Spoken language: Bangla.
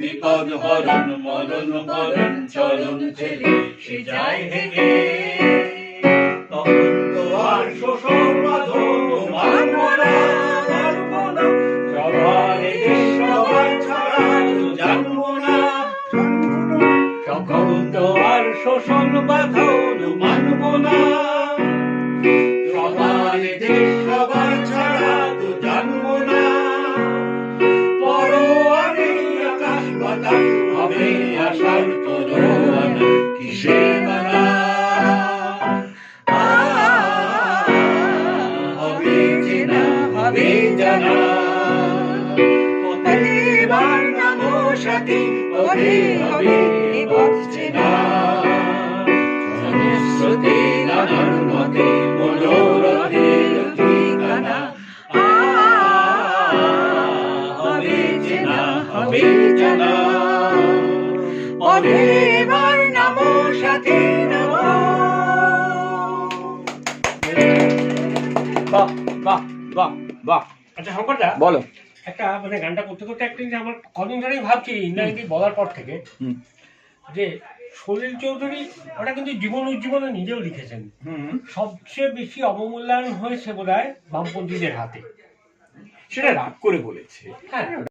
বিপদ, হরণ, মরণ মরণ, চরণ ছেলে সে যায় হেগে তখন তো আর শোষণ বাঁধন মানব না মানব না সবার সবার ছাড়া তো না। তখন তো আর শোষণ মানব না। সবার দেশ সবার বাতাস হবে আশার তরোয়ানা কিসে মানা হবে চেনা হবে জানা এবার নামো সাথী হবে এ পথ চেনা জনস্রোতে নানান মতে মনোরথের ঠিকানা হবে চেনা হবে জানা বাহ বাহ বাহ বাহ। আচ্ছা শঙ্করদা বলো। একটা মানে গানটা করতে করতে একটা জিনিস আমার কদিন ধরেই ভাবছি বলার পর থেকে হুম। যে সলিল চৌধুরী ওটা কিন্তু জীবন উজ্জীবনে নিজেও লিখেছেন। হুম। সবচেয়ে বেশি অবমূল্যায়ন হয়েছে বোধ হয় বামপন্থীদের হাতে। সেটা রাগ করে বলেছে। হ্যাঁ।